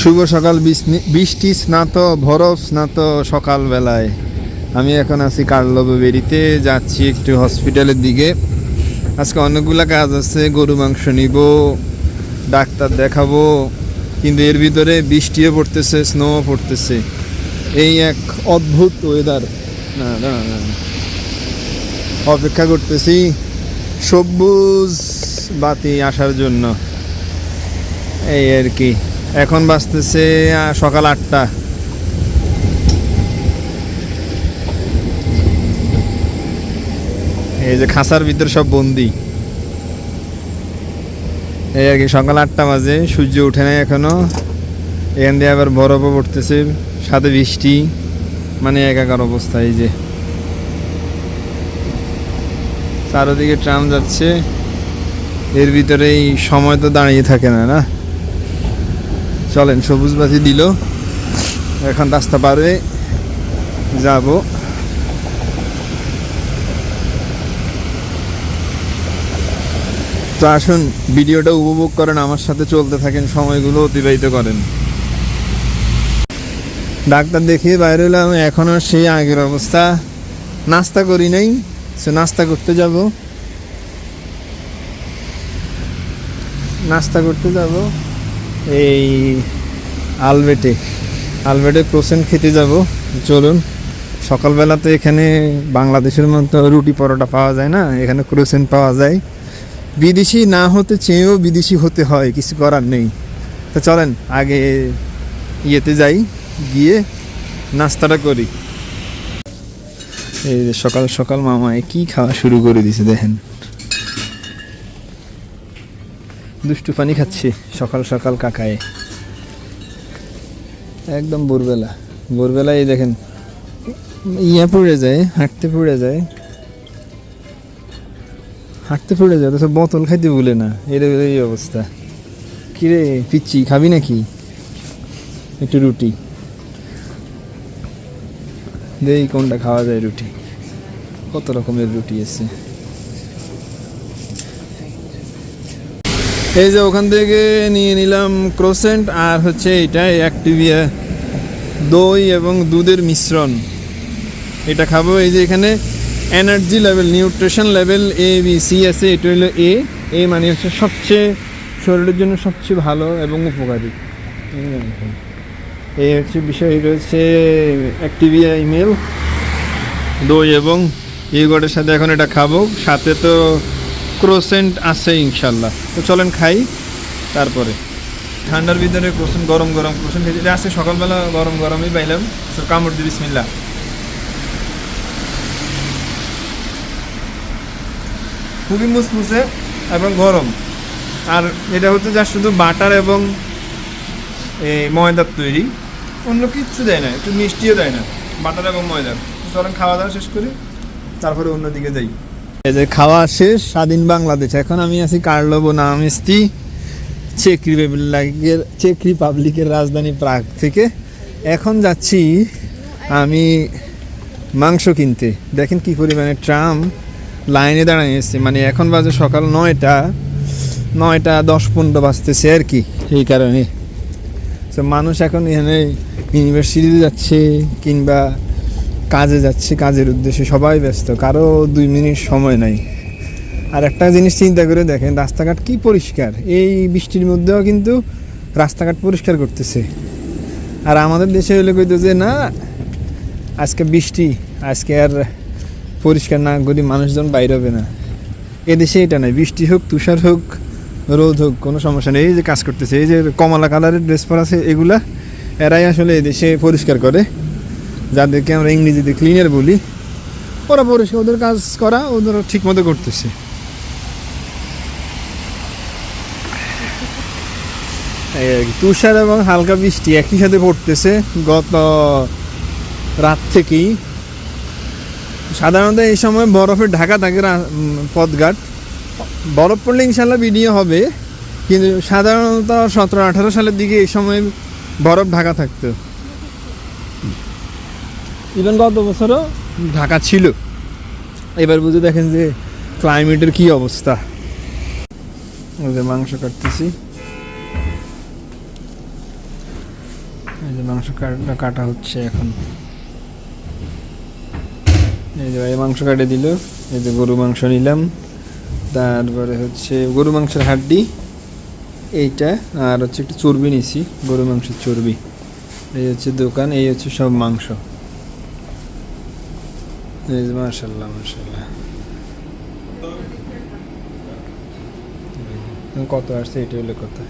শুভ সকাল বৃষ্টি স্নাত বরফ স্নাত সকালবেলায়। আমি এখন আছি কার্লব বেরিতে যাচ্ছি একটু হসপিটালের দিকে। আজকে অনেকগুলো কাজ আছে, গরু মাংস নিব, ডাক্তার দেখাবো, কিন্তু এর ভিতরে বৃষ্টিও পড়তেছে স্নোও পড়তেছে। এই এক অদ্ভুত ওয়েদার। অপেক্ষা করতেছি সবুজ বাতি আসার জন্য। এই আর কি। এখন বাজতেছে আহ, সকাল আটটা। এই যে খাঁচার ভিতরে সব বন্দি। এই আর কি সকাল আটটা বাজে সূর্য উঠে নাই এখনও। এখান দিয়ে আবার বরফও পড়তেছে সাথে বৃষ্টি। মানে একাকার অবস্থা এই যে। চারোদিকে ট্রাম যাচ্ছে। এর ভিতরে এই সময় তো দাঁড়িয়ে থাকে না না? চলেন, সবুজ বাতি দিল। এখন রাস্তা পারে যাব। তো আসুন, ভিডিওটা উপভোগ করেন, আমার সাথে চলতে থাকেন, সময়গুলো অতিবাহিত করেন। ডাক্তার দেখিয়ে বাইরে হলাম এখনও সেই আগের অবস্থা। নাস্তা করি নাই, সে নাস্তা করতে যাব। নাস্তা করতে যাব। এই আলবেটে আলবেটে ক্রোসেন্ট খেতে যাব। চলুন, সকালবেলা তো এখানে বাংলাদেশের মতো রুটি পরোটা পাওয়া যায় না, এখানে ক্রোসেন্ট পাওয়া যায়। বিদেশি না হতে চেয়েও বিদেশি হতে হয়, কিছু করার নেই। তো চলেন, আগে ইয়েতে যাই, গিয়ে নাস্তাটা করি। এই সকাল সকাল মামায় কি খাওয়া শুরু করে দিছে দেখেন। দুষ্টু পানি খাচ্ছি সকাল সকাল কাকায়ে। একদম ভোরবেলা। ভোরবেলায় দেখেন, ইয়া পড়ে যায়, হাঁটতে পড়ে যায়। হাঁটতে পড়ে যায় তো বোতল খাইতে ভুলে না। এর এই অবস্থা। কিরে পিচ্ছি, খাবি নাকি? একটু রুটি। দেই কোনটা খাওয়া যায় রুটি। কত রকমের রুটি আছে। এই যে ওখান থেকে নিয়ে নিলাম ক্রোসেন্ট আর হচ্ছে এটা অ্যাক্টিভিয়া দই এবং দুধের মিশ্রণ। এটা খাব। এই যে এখানে energy level, nutrition level A B C আছে এটা হলো এ এ মানে হচ্ছে সবচেয়ে শরীরের জন্য সবচেয়ে ভালো এবং উপকারী। এই হচ্ছে বিষয় এটা হচ্ছে অ্যাক্টিভিয়া ইমেল। দই এবং ইউগটের সাথে এখন এটা খাব। সাথে তো ক্রোসেন্ট আছে ইনশাল্লাহ। তো চলেন খাই, তারপরে। ঠান্ডার ভিতরে ক্রোসেন্ট, গরম গরম, ক্রোসেন্ট খেতে এটা আছে সকালবেলা গরম, গরমই পাইলাম। কামড় দি বিসমিল্লা খুবই মুসমুসে এবং গরম। আর এটা হচ্ছে যা শুধু বাটার এবং এই ময়দার তৈরি। অন্য কিচ্ছু দেয় না, একটু মিষ্টিও দেয় না, বাটার এবং ময়দার। চলেন খাওয়া দাওয়া শেষ করি, তারপরে অন্যদিকে যাই। এই যে খাওয়া শেষ, স্বাধীন বাংলাদেশ। এখন আমি আছি কার্লব নামিস্তি চেক রিপাবলিকের চেক রিপাবলিকের রাজধানী প্রাগ থেকে। এখন যাচ্ছি আমি মাংস কিনতে। দেখেন কি পরিমাণে ট্রাম লাইনে দাঁড়ায় এসছে। মানে এখন বাজে সকাল নয়টা নয়টা দশ পনেরো বাজতেছে আর কি, এই কারণে। তো মানুষ এখন এখানে ইউনিভার্সিটিতে যাচ্ছে কিংবা কাজে যাচ্ছে, কাজের উদ্দেশ্যে সবাই ব্যস্ত, কারও দুই মিনিট সময় নাই। আর একটা জিনিস চিন্তা করে দেখেন, রাস্তাঘাট কি পরিষ্কার? এই বৃষ্টির মধ্যেও কিন্তু রাস্তাঘাট পরিষ্কার করতেছে। আর আমাদের দেশে হলে কইতো যে, না, আজকে বৃষ্টি, আজকে আর পরিষ্কার না করি মানুষজন বাইর হবে না। এদেশে এটা নাই, বৃষ্টি হোক, তুষার হোক, রোদ হোক, কোনো সমস্যা নেই। এই যে কাজ করতেছে, এই যে কমলা কালারের ড্রেস পরা আছে, এগুলা এরাই আসলে এদেশে পরিষ্কার করে। যাদেরকে আমরা ইংরেজিতে ক্লিনার বলি, ওরা পরিষ্কার ওদের কাজ করা ওদের ঠিক মতো করতেছে। তুষার এবং হালকা বৃষ্টি একই সাথে পড়তেছে। গত রাত থেকেই। সাধারণত এই সময় বরফে ঢাকা থাকে পথঘাট। বরফ পড়লে ইনশাল্লাহ ভিডিও হবে। কিন্তু সাধারণত সতেরো আঠারো সালের দিকে এই সময় বরফ ঢাকা থাকতো। ইভেন গত বছরও ঢাকা ছিল। এবার বুঝে দেখেন যে ক্লাইমেটের কি অবস্থা। যে মাংস কাটতেছি। এই যে মাংস কাটা হচ্ছে এখন। এই যে মাংস কাটে দিল। এই যে গরু মাংস নিলাম। তারপরে হচ্ছে গরু মাংসের হাড্ডি। এইটা আর হচ্ছে একটু চর্বি নিছি, গরু মাংসের চর্বি। এই হচ্ছে দোকান, এই হচ্ছে সব মাংস। মাশাল্লাহ মাশাল্লাহ কত আসছে এটা হলে কথা